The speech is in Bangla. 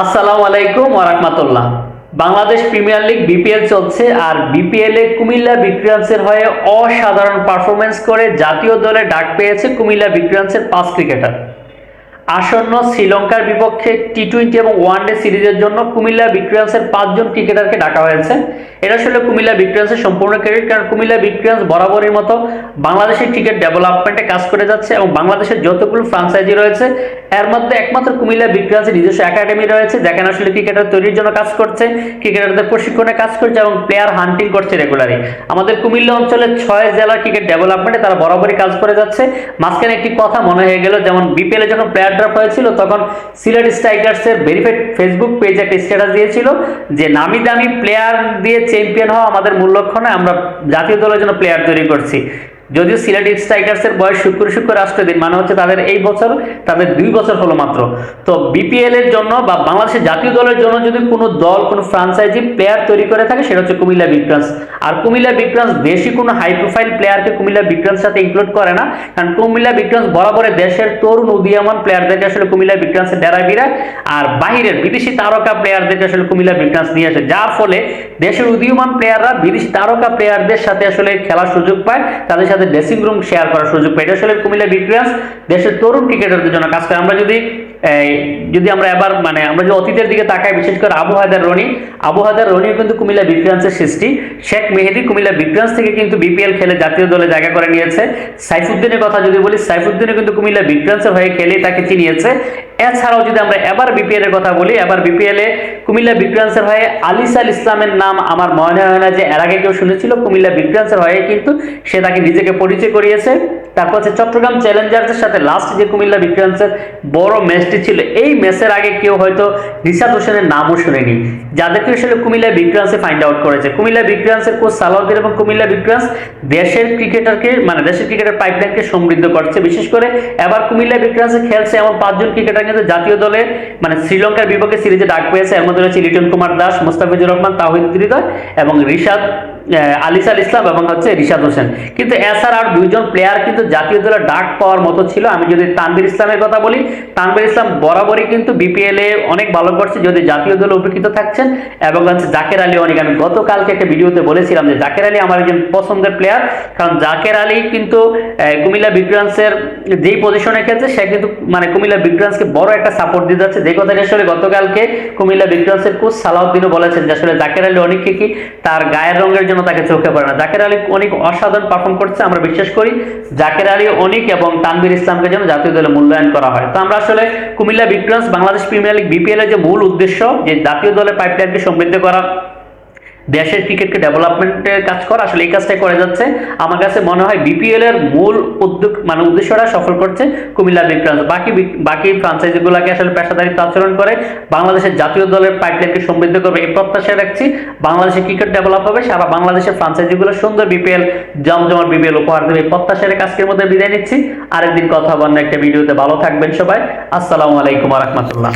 আসসালামু আলাইকুম ওরহমতুল্লাহ বাংলাদেশ প্রিমিয়ার লিগ বিপিএল চলছে আর বিপিএল কুমিল্লা বিক্রিয়ান্সের হয়ে অসাধারণ পারফরমেন্স করে জাতীয় দলে ডাক পেয়েছে কুমিল্লা বিক্রিয়ান্সের পাঁচ ক্রিকেটার। আসন্ন শ্রীলঙ্কার বিপক্ষে টি টোয়েন্টি এবং ওয়ানডে সিরিজের জন্য কুমিল্লা বিক্রিয়ান্সের পাঁচজন ক্রিকেটারকে ডাকা হয়েছে। এটা আসলে কুমিল্লা বিক্রিয়ান্সের সম্পূর্ণ ক্রেডিট, কারণ কুমিল্লা বিক্রিয়ান্স বরাবরের মতো বাংলাদেশের ক্রিকেট ডেভেলপমেন্টে কাজ করে যাচ্ছে এবং বাংলাদেশের যতগুলো ফ্রাঞ্চাইজি রয়েছে, এর মধ্যে একমাত্র কুমিল্লা বিক্রিয়ান্সের নিজস্ব একাডেমি রয়েছে, যেখানে আসলে ক্রিকেটার তৈরির জন্য কাজ করছে ক্রিকেটারদের প্রশিক্ষণে কাজ করছে এবং প্লেয়ার হান্টিং করছে রেগুলারই আমাদের কুমিল্লা অঞ্চলের ছয় জেলার ক্রিকেট ডেভেলপমেন্টে তারা বরাবরই কাজ করে যাচ্ছে। মাঝখানে একটি কথা মনে হয়ে গেল, যেমন বিপিএলে যখন প্লেয়ার ড্রপ হয়েছিল, তখন সিলেট স্ট্রাইকার্সের ভেরিফাইড ফেসবুক পেজে একটা স্ট্যাটাস দিয়েছিল যে নামি দামি প্লেয়ার দিয়ে চ্যাম্পিয়ন হওয়া আমাদের মূল লক্ষ্য নয়, আমরা জাতীয় দলের জন্য প্লেয়ার তৈরি করছি। যদিও সিলেট স্ট্রাইকার্সের বয়স শুক্র শুক্র রাষ্ট্র দিন মানে হচ্ছে তাদের এই বছর তাদের দুই বছর হলো মাত্র। তো বিপিএল এর জন্য বা বাংলাদেশের জাতীয় দলের জন্য যদি কোনো দল, কোনো ফ্রাঞ্চাইজি প্লেয়ার তৈরি করে থাকে, সেটা হচ্ছে কুমিল্লা বিক্রান্স আর কুমিল্লা বিক্রান্স বেশি কোনো হাই প্রোফাইল প্লেয়ারকে কুমিল্লা বিক্রান্স সাথে ইনক্লুড করে না, কারণ কুমিল্লা বিক্রান্স বরাবরে দেশের তরুণ, উদীয়মান প্লেয়ারদেরকে আসলে কুমিল্লা বিক্রান্সের ডেরা বিরায়, আর বাহিরের বিদেশি তারকা প্লেয়ারদেরকে আসলে কুমিল্লা বিক্রান্স নিয়ে আসে। যার ফলে দেশের উদীয়মান প্লেয়াররা বিদেশি তারকা প্লেয়ারদের সাথে আসলে খেলার সুযোগ পায়, তাদের সাথে ড্রেসিং রুম শেয়ার করার সুযোগ পেয়েছে আসলে কুমিল্লা বিক্রিয়াস দেশের তরুণ ক্রিকেটারদের জন্য কাজ করে। আমরা যদি যদি আমরা এবার মানে আমরা যদি অতীতের দিকে তাকাই, বিশেষ করে আবু হায়দার রনি, আবু হায়দার রনিও কিন্তু কুমিল্লা বিক্রিয়ান্সের সৃষ্টি। শেখ মেহেদি কুমিল্লা বিক্রিয়ান্স থেকে কিন্তু বিপিএল খেলে জাতীয় দলে জায়গা করে নিয়েছে। সাইফুদ্দিনের কথা যদি বলি, সাইফুদ্দিনও কিন্তু কুমিল্লা বিক্রিয়ান্সের হয়ে খেলে তাকে চিনিয়েছে। এছাড়াও যদি আমরা এবার বিপিএল এর কথা বলি, এবার বিপিএল এ কুমিল্লা বিক্রান্সের হয়ে আলিসাল ইসলামের নাম আমার মনে হয় না যে এর আগে কেউ শুনেছিল, কুমিল্লা বিক্রান্সের হয়ে কিন্তু সে তাকে নিজেকে পরিচয় করিয়েছে। তারপর হচ্ছে চট্টগ্রাম চ্যালেঞ্জার্সের সাথে লাস্ট যে কুমিল্লা বিক্রান্সের বড় ম্যাচটি ছিল, এই ম্যাচের আগে কেউ হয়তো রিসাদ হোসেনের নামও শুনেনি। যাদেরকে আসলে কুমিল্লা বিক্রান্সে ফাইন্ড আউট করেছে। কুমিল্লা বিক্রান্সের কোচ সালাউদ্দিন এবং কুমিল্লা বিক্রান্স দেশের ক্রিকেটারকে মানে দেশের ক্রিকেটের পাইপলাইনকে সমৃদ্ধ করছে। বিশেষ করে এবার কুমিল্লা বিক্রান্সে খেলছে এমন পাঁচজন ক্রিকেটার কিন্তু জাতীয় দলে মানে শ্রীলঙ্কার বিপক্ষে সিরিজে ডাক পেয়েছে। এর মধ্যে রয়েছে লিটন কুমার দাস, মোস্তাফিজুর রহমান, তাহিদ হৃদয় এবং রিশাদ আলিসাল ইসলাম এবং হচ্ছে রিশাদ হোসেন। কিন্তু এছাড়া আর দুইজন প্লেয়ার কিন্তু জাতীয় দলে ডাক পাওয়ার মতো ছিল। আমি যদি তানবির ইসলামের কথা বলি তানবির ইসলাম বরাবরই কিন্তু বিপিএল অনেক ভালো করছে যদি জাতীয় দলে উপকৃত থাকছেন। এবং হচ্ছে জাকের আলী অনেক। আমি গতকালকে একটা ভিডিওতে বলেছিলাম যে জাকের আলী আমার একজন পছন্দের প্লেয়ার কারণ জাকের আলী কিন্তু কুমিল্লা বিক্রান্সের যেই পজিশনে খেলছে, সে কিন্তু মানে কুমিল্লা বিক্রান্সকে বড় একটা সাপোর্ট দিয়ে যাচ্ছে। যে কথাটা আসলে গতকালকে কুমিল্লা বিক্রান্সের কোচ সালাউদ্দিনও বলেছেন যে আসলে জাকের আলী অনেক কি তার গায়ের রঙের জন্য তাকে চোখে পড়ে না। জাকের আলী অনেক অসাধারণ পারফর্ম করছে, আমরা বিশ্বাস করি। জাকের আলী অনেক এবং তানবির ইসলামকে যেন জাতীয় দলে মূল্যায়ন করা হয়। তো আমরা আসলে Comilla Victorians Bangladesh premier league BPL এর যে মূল উদ্দেশ্য, যে জাতীয় দলে পাইপলাইনকে সমৃদ্ধ করা দেশের ক্রিকেটকে ডেভেলপমেন্টের কাজ করা, আসলে এই কাজটাই করে যাচ্ছে। আমার কাছে মনে হয় বিপিএল এর মূল উদ্যোগ মানে উদ্দেশ্যটা সফল করছে কুমিল্লা বিক্রান্স বাকি বি- বাকি ফ্রাঞ্চাইজিগুলোকে আসলে পেশাদারিত্ব আচরণ করে। বাংলাদেশের জাতীয় দলের পাইপলাইনকে সমৃদ্ধ করবে, এই প্রত্যাশা রাখছি। বাংলাদেশের ক্রিকেট ডেভেলপ হবে, সারা বাংলাদেশের ফ্রাঞ্চাইজিগুলো সুন্দর বিপিএল জমজমাট বিপিএল উপহার দেবে। এই প্রত্যাশা রেখে আজকের মধ্যে বিদায় নিচ্ছি। আরেকদিন কথা বন্য একটা ভিডিওতে ভালো থাকবেন সবাই। আসসালামু আলাইকুম রহমতুল্লাহ।